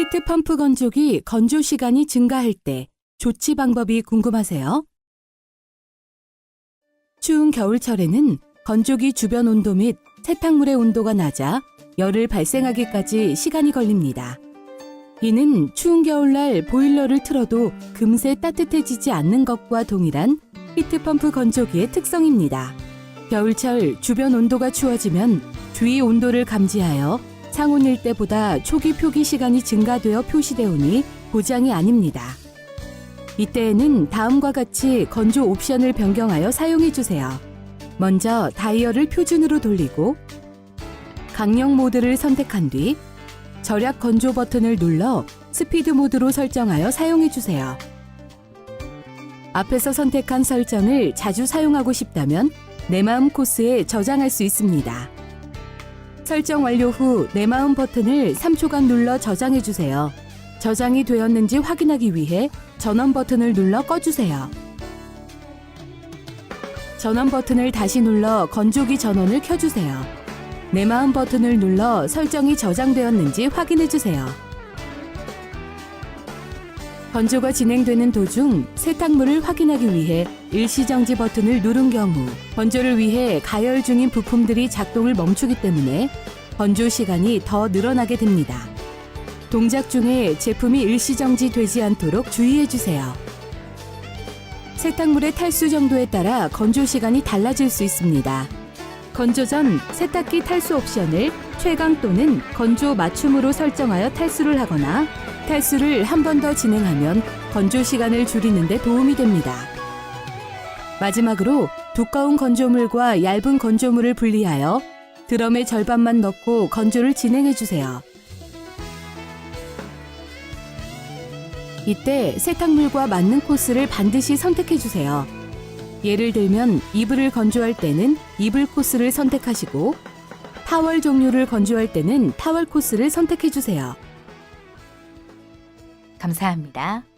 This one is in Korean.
히트 펌프 건조기 건조 시간이 증가할 때 조치 방법이 궁금하세요? 추운 겨울철에는 건조기 주변 온도 및 세탁물의 온도가 낮아 열을 발생하기까지 시간이 걸립니다. 이는 추운 겨울날 보일러를 틀어도 금세 따뜻해지지 않는 것과 동일한 히트펌프 건조기의 특성입니다. 겨울철 주변 온도가 추워지면 주위 온도를 감지하여 상온일 때보다 초기 표기 시간이 증가되어 표시되오니 보장이 아닙니다. 이때에는 다음과 같이 건조 옵션을 변경하여 사용해 주세요. 먼저 다이얼을 표준으로 돌리고 강력 모드를 선택한 뒤 절약 건조 버튼을 눌러 스피드 모드로 설정하여 사용해 주세요. 앞에서 선택한 설정을 자주 사용하고 싶다면 내 마음 코스에 저장할 수 있습니다. 설정 완료 후 내 마음 버튼을 3초간 눌러 저장해 주세요. 저장이 되었는지 확인하기 위해 전원 버튼을 눌러 꺼주세요. 전원 버튼을 다시 눌러 건조기 전원을 켜주세요. 내 마음 버튼을 눌러 설정이 저장되었는지 확인해 주세요. 건조가 진행되는 도중 세탁물을 확인하기 위해 일시정지 버튼을 누른 경우 건조를 위해 가열 중인 부품들이 작동을 멈추기 때문에 건조 시간이 더 늘어나게 됩니다. 동작 중에 제품이 일시정지 되지 않도록 주의해 주세요. 세탁물의 탈수 정도에 따라 건조 시간이 달라질 수 있습니다. 건조 전 세탁기 탈수 옵션을 최강 또는 건조 맞춤으로 설정하여 탈수를 하거나 탈수를 한 번 더 진행하면 건조 시간을 줄이는 데 도움이 됩니다. 마지막으로 두꺼운 건조물과 얇은 건조물을 분리하여 드럼의 절반만 넣고 건조를 진행해 주세요. 이때 세탁물과 맞는 코스를 반드시 선택해 주세요. 예를 들면 이불을 건조할 때는 이불 코스를 선택하시고 타월 종류를 건조할 때는 타월 코스를 선택해 주세요. 감사합니다.